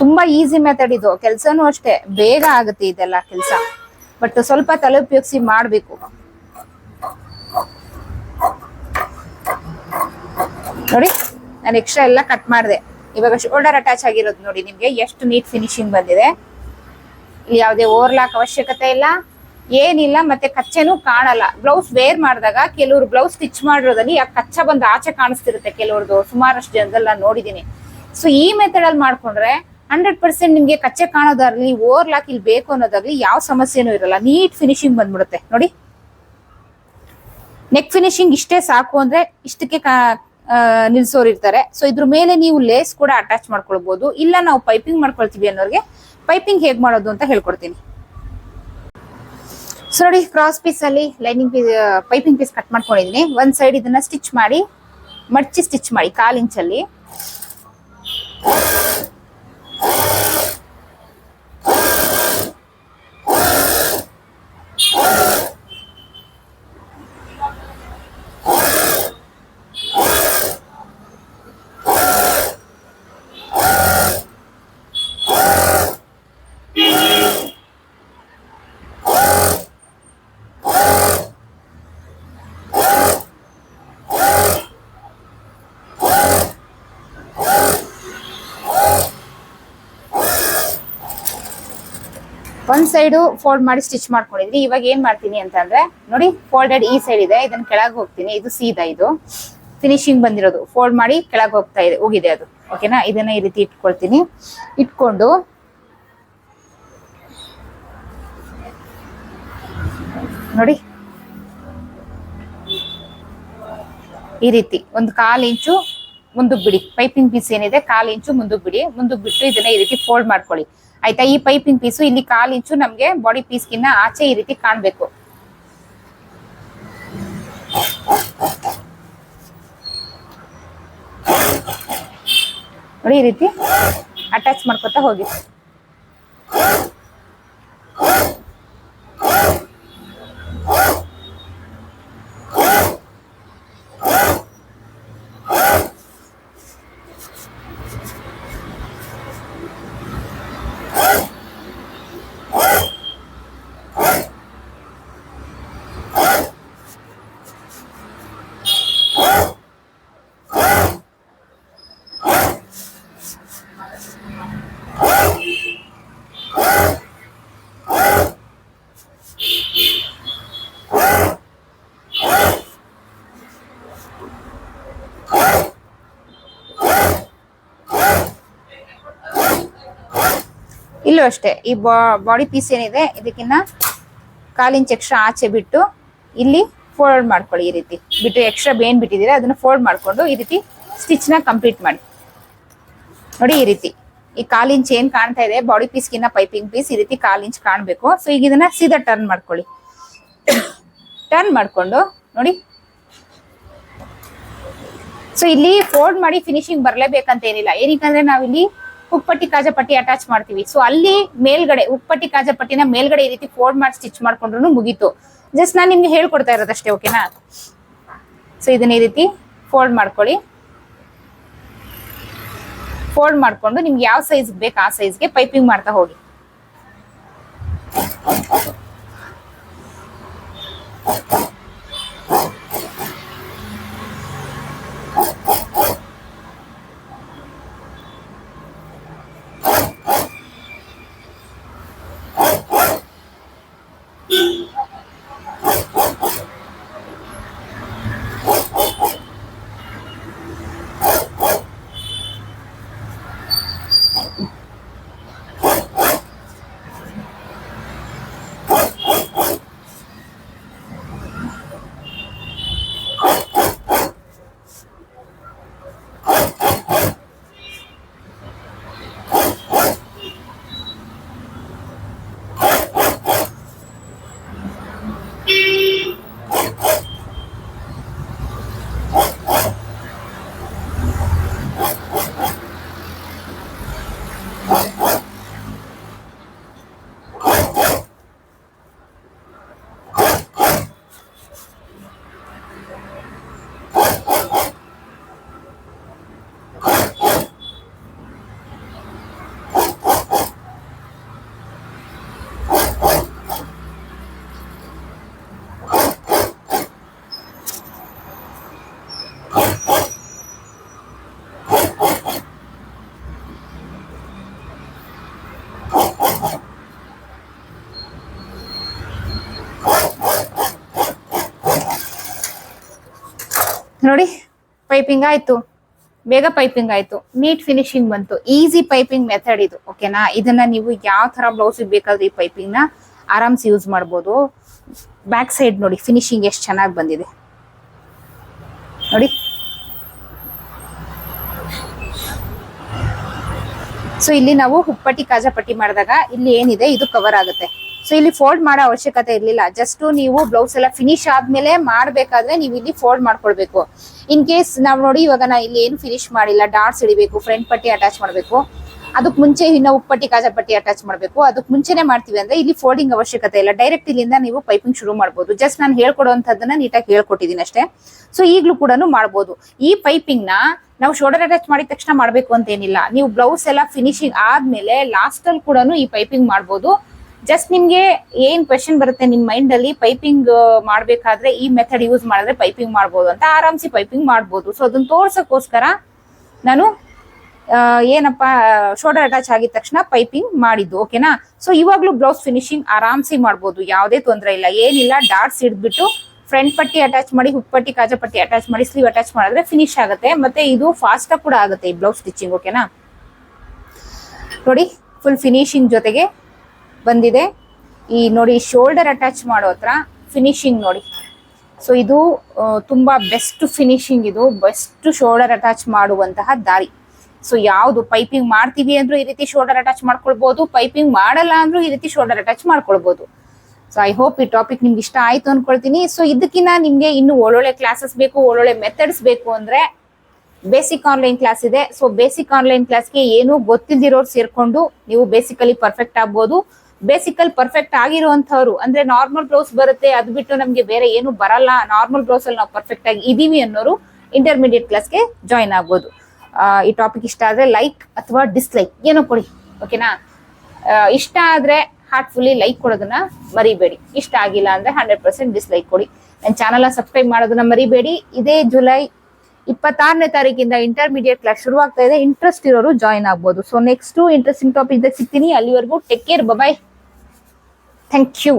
ತುಂಬಾ ಈಸಿ ಮೆಥಡ್ ಇದು. ಕೆಲ್ಸನೂ ಅಷ್ಟೇ. ಬೇಗ ಆಗುತ್ತೆ ಇದೆಲ್ಲ ಕೆಲಸ. ಬಟ್ ಸ್ವಲ್ಪ ತಲೆ ಉಪಯೋಗಿಸಿ ಮಾಡ್ಬೇಕು. ನೋಡಿ, ನಾನು ಎಕ್ಸ್ಟ್ರಾ ಎಲ್ಲ ಕಟ್ ಮಾಡಿದೆ. ಇವಾಗ ಶೋಲ್ಡರ್ ಅಟ್ಯಾಚ್ ಆಗಿರೋದು ನೋಡಿ ನಿಮ್ಗೆ. ಎಷ್ಟು ನೀಟ್ ಫಿನಿಶಿಂಗ್ ಬಂದಿದೆ. ಇಲ್ಲಿ ಯಾವುದೇ ಓವರ್ಲಾಕ್ ಅವಶ್ಯಕತೆ ಇಲ್ಲ. ಏನಿಲ್ಲ, ಮತ್ತೆ ಕಚ್ಚೆನೂ ಕಾಣಲ್ಲ. ಬ್ಲೌಸ್ ವೇರ್ ಮಾಡಿದಾಗ ಕೆಲವರು ಬ್ಲೌಸ್ ಸ್ಟಿಚ್ ಮಾಡಿರೋದಲ್ಲಿ ಆ ಕಚ್ಚ ಬಂದು ಆಚೆ ಕಾಣಿಸ್ತಿರುತ್ತೆ ಕೆಲವ್ರದ್ದು. ಸುಮಾರಷ್ಟು ಜನದಲ್ಲ ನೋಡಿದ್ದೀನಿ. ಸೊ ಈ ಮೆಥಡ್ ಅಲ್ಲಿ ಮಾಡ್ಕೊಂಡ್ರೆ ಹಂಡ್ರೆಡ್ ಪರ್ಸೆಂಟ್ ನಿಮ್ಗೆ ಕಚ್ಚೆ ಕಾಣೋದಾಗ್ಲಿ ಓವರ್ಲಾಕ್ ಇಲ್ಲಿ ಬೇಕು ಅನ್ನೋದಾಗ್ಲಿ ಯಾವ ಸಮಸ್ಯೆನೂ ಇರಲ್ಲ. ನೀಟ್ ಫಿನಿಶಿಂಗ್ ಬಂದ್ಬಿಡುತ್ತೆ. ನೋಡಿ. ನೆಕ್ ಫಿನಿಶಿಂಗ್ ಇಷ್ಟೇ ಸಾಕು ಅಂದ್ರೆ ಇಷ್ಟಕ್ಕೆ ನಿಲ್ಸೋರು ಇರ್ತಾರೆ. ಸೊ ಇದ್ರ ಮೇಲೆ ನೀವು ಲೇಸ್ ಕೂಡ ಅಟ್ಯಾಚ್ ಮಾಡ್ಕೊಳ್ಬಹುದು ಇಲ್ಲ ನಾವು ಪೈಪಿಂಗ್ ಮಾಡ್ಕೊಳ್ತೀವಿ ಅನ್ನೋರಿಗೆ ಪೈಪಿಂಗ್ ಹೇಗ್ ಮಾಡೋದು ಅಂತ ಹೇಳ್ಕೊಡ್ತೀನಿ. ಸೊ ನೋಡಿ ಕ್ರಾಸ್ ಪೀಸ್ ಅಲ್ಲಿ lining piece piping piece cut ಮಾಡ್ಕೊಂಡಿದೀನಿ. ಒಂದ್ ಸೈಡ್ ಇದನ್ನ ಸ್ಟಿಚ್ ಮಾಡಿ, ಮಡ್ಚಿ ಸ್ಟಿಚ್ ಮಾಡಿ, ಕಾಲ್ ಇಂಚಲ್ಲಿ ಒಂದ್ ಸೈಡು ಫೋಲ್ಡ್ ಮಾಡಿ ಸ್ಟಿಚ್ ಮಾಡ್ಕೊಂಡಿದ್ವಿ. ಇವಾಗ ಏನ್ ಮಾಡ್ತೀನಿ ಅಂತಂದ್ರೆ ನೋಡಿ ಫೋಲ್ಡೆಡ್ ಈ ಸೈಡ್ ಇದೆ ಇದನ್ನ ಕೆಳಗೆ ಹೋಗ್ತೀನಿ. ಇದು ಸೀದಾ ಇದು. ಫಿನಿಶಿಂಗ್ ಬಂದಿರೋದು. ಫೋಲ್ಡ್ ಮಾಡಿ ಕೆಳಗೆ ಹೋಗ್ತಾ ಇದೆ, ಹೋಗಿದೆ ಅದು. ಓಕೆನಾ ಇದನ್ನ ಈ ರೀತಿ ಇಟ್ಕೊಳ್ತೀನಿ. ಇಟ್ಕೊಂಡು, ನೋಡಿ. ಈ ರೀತಿ, ಒಂದು ಕಾಲ್ ಇಂಚು ಮುಂದಕ್ಕೆ ಬಿಡಿ. ಪೈಪಿಂಗ್ ಪೀಸ್ ಏನಿದೆ, ಕಾಲ್ ಇಂಚು ಮುಂದಕ್ಕೆ ಬಿಡಿ. ಮುಂದಕ್ಕೆ ಬಿಟ್ಟು ಇದನ್ನ ಈ ರೀತಿ ಫೋಲ್ಡ್ ಮಾಡ್ಕೊಳ್ಳಿ. ಆಯ್ತಾ? ಈ ಪೈಪಿಂಗ್ ಪೀಸು ಇಲ್ಲಿ ಕಾಲ್ ಇಂಚು ನಮ್ಗೆ ಬಾಡಿ ಪೀಸ್ಗಿನ್ನ ಆಚೆ ಈ ರೀತಿ ಕಾಣಬೇಕು. ನೋಡಿ ಈ ರೀತಿ ಅಟ್ಯಾಚ್ ಮಾಡ್ಕೊತಾ ಹೋಗಿ. ಇಲ್ಲೂ ಅಷ್ಟೇ. ಈ ಬಾಡಿ ಪೀಸ್ ಏನಿದೆ, ಇದಕ್ಕಿನ್ನ ಕಾಲಿಂಚ್ ಎಕ್ಸ್ಟ್ರಾ ಆಚೆ ಬಿಟ್ಟು ಇಲ್ಲಿ ಫೋಲ್ಡ್ ಮಾಡ್ಕೊಳ್ಳಿ ಈ ರೀತಿ. ಬಿಟ್ಟು ಎಕ್ಸ್ಟ್ರಾ ಬೇನ್ ಬಿಟ್ಟಿದ್ದೀರಾ, ಅದನ್ನ ಫೋಲ್ಡ್ ಮಾಡ್ಕೊಂಡು ಈ ರೀತಿ ಸ್ಟಿಚ್ನ ಕಂಪ್ಲೀಟ್ ಮಾಡಿ. ನೋಡಿ ಈ ರೀತಿ. ಈ ಕಾಲಿಂಚ್ ಏನು ಕಾಣ್ತಾ ಇದೆ ಬಾಡಿ ಪೀಸ್ಗಿನ್ನ ಪೈಪಿಂಗ್ ಪೀಸ್ ಈ ರೀತಿ ಕಾಲಿಂಚ್ ಕಾಣಬೇಕು. ಸೊ ಈಗ ಇದನ್ನ ಸೀದಾ ಟರ್ನ್ ಮಾಡ್ಕೊಳ್ಳಿ. ಟರ್ನ್ ಮಾಡ್ಕೊಂಡು, ನೋಡಿ. ಸೊ ಇಲ್ಲಿ ಫೋಲ್ಡ್ ಮಾಡಿ ಫಿನಿಶಿಂಗ್ ಬರ್ಲೇಬೇಕಂತ ಏನಿಲ್ಲ. ಏನಕ್ಕಂದ್ರೆ ನಾವಿಲ್ಲಿ ಉಪ್ಪಟ್ಟಿ ಕಾಜಪಟ್ಟಿ ಅಟ್ಯಾಚ್ ಮಾಡ್ತೀವಿ. ಸೊ ಅಲ್ಲಿ ಮೇಲ್ಗಡೆ ಉಪ್ಪಟ್ಟಿ ಕಾಜಪಟ್ಟಿನ ಮೇಲ್ಗಡೆ ಈ ರೀತಿ ಫೋಲ್ಡ್ ಮಾಡಿ ಸ್ಟಿಚ್ ಮಾಡ್ಕೊಂಡ್ರು ಮುಗೀತು. ಜಸ್ಟ್ ನಾನು ನಿಮ್ಗೆ ಹೇಳ್ಕೊಡ್ತಾ ಇರೋದಷ್ಟೇ ಓಕೆನಾ ಸೊ ಇದನ್ನ ಈ ರೀತಿ ಫೋಲ್ಡ್ ಮಾಡ್ಕೊಳ್ಳಿ. ಫೋಲ್ಡ್ ಮಾಡ್ಕೊಂಡು ನಿಮ್ಗೆ ಯಾವ ಸೈಜ್ ಬೇಕು ಆ ಸೈಜ್ಗೆ ಪೈಪಿಂಗ್ ಮಾಡ್ತಾ ಹೋಗಿ. ನೋಡಿ ಪೈಪಿಂಗ್ ಆಯ್ತು. ಬೇಗ ಪೈಪಿಂಗ್ ಆಯ್ತು. ನೀಟ್ ಫಿನಿಶಿಂಗ್ ಬಂತು. ಈಸಿ ಪೈಪಿಂಗ್ ಮೆಥಡ್ ಇದು ಓಕೆನಾ ಇದನ್ನ ನೀವು ಯಾವ ತರ ಬ್ಲೌಸ್ ಬೇಕಾದ್ರೆ ಈ ಪೈಪಿಂಗ್ನ ಆರಾಮ್ಸ್ ಯೂಸ್ ಮಾಡ್ಬೋದು. ಬ್ಯಾಕ್ ಸೈಡ್ ನೋಡಿ ಫಿನಿಶಿಂಗ್ ಎಷ್ಟು ಚೆನ್ನಾಗಿ ಬಂದಿದೆ. ನೋಡಿ. ಸೊ ಇಲ್ಲಿ ನಾವು ಹುಪ್ಪಟ್ಟಿ, ಕಾಜಾಪಟ್ಟಿ ಮಾಡಿದಾಗ ಇಲ್ಲಿ ಏನಿದೆ, ಇದು ಕವರ್ ಆಗುತ್ತೆ. ಸೊ ಇಲ್ಲಿ ಫೋಲ್ಡ್ ಮಾಡೋ ಅವಶ್ಯಕತೆ ಇರಲಿಲ್ಲ. ಜಸ್ಟ್ ನೀವು ಬ್ಲೌಸ್ ಎಲ್ಲ ಫಿನಿಶ್ ಆದ್ಮೇಲೆ ಮಾಡ್ಬೇಕಾದ್ರೆ ನೀವು ಇಲ್ಲಿ ಫೋಲ್ಡ್ ಮಾಡ್ಕೊಳ್ಬೇಕು. ಇನ್ ಕೇಸ್ ನಾವು ನೋಡಿ ಇವಾಗ ನಾ ಇಲ್ಲಿ ಏನು ಫಿನಿಶ್ ಮಾಡಿಲ್ಲ ಡಾಟ್ಸ್ ಹಿಡಿಬೇಕು ಫ್ರಂಟ್ ಪಟ್ಟಿ ಅಟ್ಯಾಚ್ ಮಾಡಬೇಕು. ಅದಕ್ಕೆ ಮುಂಚೆ ಇನ್ನ ಉಪ್ಪಟ್ಟಿ ಕಾಜಾಪಟ್ಟಿ ಅಟ್ಯಾಚ್ ಮಾಡಬೇಕು. ಅದಕ್ಕೆ ಮುಂಚೆನೆ ಮಾಡ್ತೀವಿ ಅಂದ್ರೆ ಇಲ್ಲಿ ಫೋಲ್ಡಿಂಗ್ ಅವಶ್ಯಕತೆ ಇಲ್ಲ. ಡೈರೆಕ್ಟ್ ಇಲ್ಲಿಂದ ನೀವು ಪೈಪಿಂಗ್ ಶುರು ಮಾಡಬಹುದು ಜಸ್ಟ್ ನಾನು ಹೇಳ್ಕೊಡುವಂತದ್ದನ್ನ ನೀಟಾಗಿ ಹೇಳ್ಕೊಟ್ಟಿದ್ದೀನಿ ಅಷ್ಟೇ. ಸೊ ಈಗಲೂ ಕೂಡ ಮಾಡಬಹುದು ಈ ಪೈಪಿಂಗ್ನ ನಾವು ಶೋಲ್ಡರ್ ಅಟ್ಯಾಚ್ ಮಾಡಿದ ತಕ್ಷಣ ಮಾಡಬೇಕು ಅಂತ ಏನಿಲ್ಲ ನೀವು ಬ್ಲೌಸ್ ಎಲ್ಲ ಫಿನಿಶಿಂಗ್ ಆದ್ಮೇಲೆ ಲಾಸ್ಟ್ ಅಲ್ಲಿ ಕೂಡ ಈ ಪೈಪಿಂಗ್ ಮಾಡಬಹುದು ಜಸ್ಟ್ ನಿಮ್ಗೆ ಏನ್ ಕ್ವೆಶನ್ ಬರುತ್ತೆ ನಿಮ್ ಮೈಂಡ್ ಅಲ್ಲಿ? ಪೈಪಿಂಗ್ ಮಾಡ್ಬೇಕಾದ್ರೆ ಈ ಮೆಥಡ್ ಯೂಸ್ ಮಾಡಿದ್ರೆ ಪೈಪಿಂಗ್ ಮಾಡ್ಬೋದು ಅಂತ ಆರಾಮ್ಸಿ ಪೈಪಿಂಗ್ ಮಾಡ್ಬೋದು. ಸೊ ಅದನ್ನ ತೋರ್ಸಕ್ಕೋಸ್ಕರ ನಾನು ಏನಪ್ಪ ಶೋಲ್ಡರ್ ಅಟ್ಯಾಚ್ ಆಗಿದ ತಕ್ಷಣ ಪೈಪಿಂಗ್ ಮಾಡಿದ್ದು ಓಕೆನಾ ಸೊ ಇವಾಗ್ಲೂ ಬ್ಲೌಸ್ ಫಿನಿಶಿಂಗ್ ಆರಾಮ್ಸಿ ಮಾಡ್ಬೋದು, ಯಾವುದೇ ತೊಂದರೆ ಇಲ್ಲ. ಏನಿಲ್ಲ ಡಾಟ್ಸ್ ಹಿಡಿದ್ಬಿಟ್ಟು ಫ್ರಂಟ್ ಪಟ್ಟಿ ಅಟ್ಯಾಚ್ ಮಾಡಿ ಹುಕ್ ಪಟ್ಟಿ, ಕಾಜ ಪಟ್ಟಿ ಅಟ್ಯಾಚ್ ಮಾಡಿ ಸ್ಲೀವ್ ಅಟ್ಯಾಚ್ ಮಾಡಿದ್ರೆ ಫಿನಿಶ್ ಆಗುತ್ತೆ. ಮತ್ತೆ ಇದು ಫಾಸ್ಟ್ ಕೂಡ ಆಗುತ್ತೆ ಈ ಬ್ಲೌಸ್ ಸ್ಟಿಚಿಂಗ್ ಓಕೆನಾ ನೋಡಿ ಫುಲ್ ಫಿನಿಶಿಂಗ್ ಜೊತೆಗೆ ಬಂದಿದೆ. ಈ ನೋಡಿ ಶೋಲ್ಡರ್ ಅಟ್ಯಾಚ್ ಮಾಡೋ ಹತ್ರ ಫಿನಿಶಿಂಗ್ ನೋಡಿ. ಸೊ ಇದು ತುಂಬಾ ಬೆಸ್ಟ್ ಫಿನಿಶಿಂಗ್ ಇದು. ಬೆಸ್ಟ್ ಶೋಲ್ಡರ್ ಅಟ್ಯಾಚ್ ಮಾಡುವಂತಹ ದಾರಿ. ಸೊ ಯಾವುದು ಪೈಪಿಂಗ್ ಮಾಡ್ತೀವಿ ಅಂದ್ರೂ ಈ ರೀತಿ ಶೋಲ್ಡರ್ ಅಟ್ಯಾಚ್ ಮಾಡ್ಕೊಳ್ಬಹುದು ಪೈಪಿಂಗ್ ಮಾಡಲ್ಲ ಅಂದ್ರೂ ಈ ರೀತಿ ಶೋಲ್ಡರ್ ಅಟ್ಯಾಚ್ ಮಾಡ್ಕೊಳ್ಬಹುದು ಸೊ ಐ ಹೋಪ್ ಈ ಟಾಪಿಕ್ ನಿಮ್ಗೆ ಇಷ್ಟ ಆಯ್ತು ಅನ್ಕೊಳ್ತೀನಿ. ಸೊ ಇದಕ್ಕಿಂತ ನಿಮ್ಗೆ ಇನ್ನು ಒಳ್ಳೊಳ್ಳೆ ಕ್ಲಾಸಸ್ ಬೇಕು, ಒಳ್ಳೊಳ್ಳೆ ಮೆಥಡ್ಸ್ ಬೇಕು ಅಂದ್ರೆ ಬೇಸಿಕ್ ಆನ್ಲೈನ್ ಕ್ಲಾಸ್ ಇದೆ. ಸೊ ಬೇಸಿಕ್ ಆನ್ಲೈನ್ ಕ್ಲಾಸ್ಗೆ ಏನು ಗೊತ್ತಿಲ್ದಿರೋರು ಸೇರ್ಕೊಂಡು ನೀವು ಬೇಸಿಕಲಿ ಪರ್ಫೆಕ್ಟ್ ಆಗ್ಬೋದು. ಬೇಸಿಕಲ್ ಪರ್ಫೆಕ್ಟ್ ಆಗಿರುವಂತವ್ರು ಅಂದ್ರೆ ನಾರ್ಮಲ್ ಬ್ಲೌಸ್ ಬರುತ್ತೆ. ಅದು ಬಿಟ್ಟು ನಮ್ಗೆ ಬೇರೆ ಏನು ಬರಲ್ಲ. ನಾರ್ಮಲ್ ಬ್ಲೌಸ್ ಅಲ್ಲಿ ನಾವು ಪರ್ಫೆಕ್ಟ್ ಆಗಿ ಇದೀವಿ ಅನ್ನೋರು ಇಂಟರ್ಮೀಡಿಯೇಟ್ ಕ್ಲಾಸ್ಗೆ ಜಾಯಿನ್ ಆಗ್ಬೋದು. ಈ ಟಾಪಿಕ್ ಇಷ್ಟ ಆದ್ರೆ ಲೈಕ್ ಅಥವಾ ಡಿಸ್ಲೈಕ್ ಏನೋ ಕೊಡಿ ಓಕೆನಾ ಇಷ್ಟ ಆದ್ರೆ ಹಾರ್ಟ್ಫುಲ್ಲಿ ಲೈಕ್ ಕೊಡೋದನ್ನ ಮರಿಬೇಡಿ. ಇಷ್ಟ ಆಗಿಲ್ಲ ಅಂದ್ರೆ ಹಂಡ್ರೆಡ್ ಪರ್ಸೆಂಟ್ ಡಿಸ್ಲೈಕ್ ಕೊಡಿ. ನನ್ನ ಚಾನಲ್ ಸಬ್ಸ್ಕ್ರೈಬ್ ಮಾಡೋದನ್ನ ಮರಿಬೇಡಿ. ಇದೇ ಜುಲೈ ಇಪ್ಪತ್ತಾರನೇ ತಾರೀಕಿಂದ ಇಂಟರ್ಮೀಡಿಯೇಟ್ ಕ್ಲಾಸ್ ಶುರುವಾಗ್ತಾ ಇದೆ. ಇಂಟ್ರೆಸ್ಟ್ ಇರೋರು ಜಾಯಿನ್ ಆಗ್ಬೋದು. ಸೊ ನೆಕ್ಸ್ಟ್ ಇಂಟ್ರೆಸ್ಟಿಂಗ್ ಟಾಪಿಕ್ ಸಿಗ್ತೀನಿ. ಅಲ್ಲಿವರೆಗೂ take care bye thank you